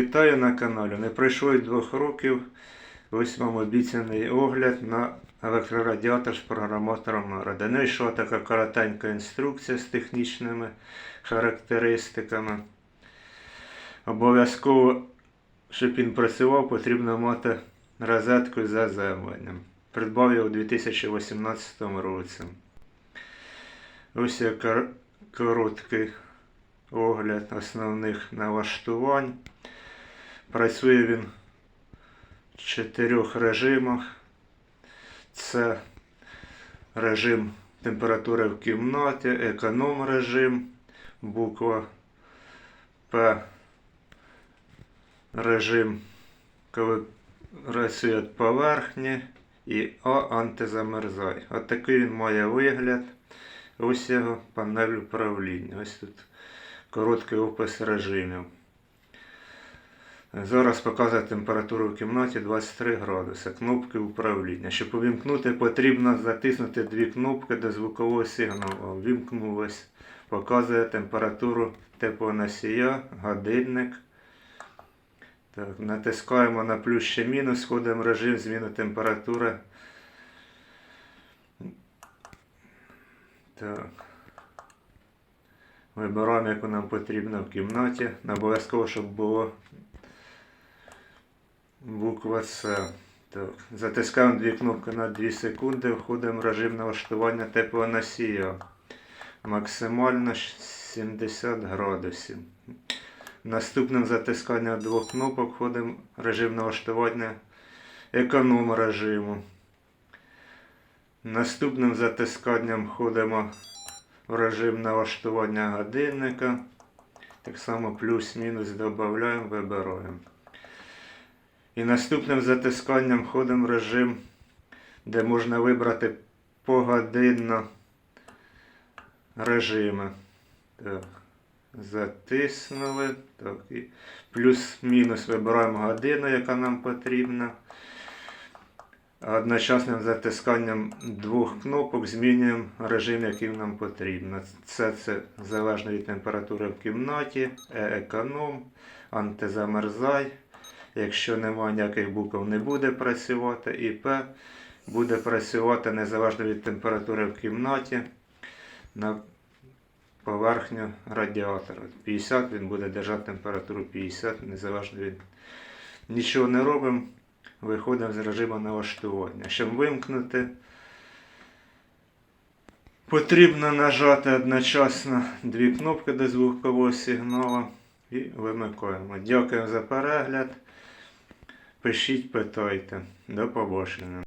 Вітаю на каналі. Не пройшло й двох років. Ось вам обіцяний огляд на електрорадіатор з програматором Ради. Не йшла така коротенька інструкція з технічними характеристиками. Обов'язково, щоб він працював, потрібно мати розетку з заземленням. Придбав його у 2018 році. Ось кор- короткий огляд основних налаштувань. Працює він в чотирьох режимах. Це режим температури в кімнаті, економ режим, буква П, режим, коли працює поверхні, і А антизамерзай. От такий він має вигляд. Ось його панель управління. Ось тут короткий опис режимів. Зараз показує температуру в кімнаті 23 градуси. Кнопки управління. Щоб увімкнути, потрібно затиснути дві кнопки до звукового сигналу. Вімкнулось. Показує температуру теплоносія, годинник. Так, натискаємо на плюс чи мінус, входимо режим зміни температури. Так. Вибираємо, яку нам потрібно в кімнаті. Обов'язково, щоб було буква С. Так. Затискаємо дві кнопки на 2 секунди, входимо в режим налаштування теплоносія. Максимально 70 градусів. Наступним затисканням двох кнопок входимо в режим налаштування економ режиму. Наступним затисканням входимо в режим налаштування годинника. Так само плюс-мінус додаємо, вибираємо. І наступним затисканням входимо в режим, де можна вибрати погодинно режими. Так. Затиснули. Так. І плюс-мінус вибираємо годину, яка нам потрібна. Одночасним затисканням двох кнопок змінюємо режим, який нам потрібно. Це, це залежно від температури в кімнаті, е-економ, антизамерзай. Якщо немає ніяких букв, не буде працювати. І П буде працювати незалежно від температури в кімнаті на поверхню радіатора. 50 він буде держати температуру 50, незалежно від. Нічого не робимо. Виходимо з режиму налаштування. Щоб вимкнути, потрібно нажати одночасно дві кнопки до звукового сигналу і вимикаємо. Дякую за перегляд. Пишіть, питайте. До побачення.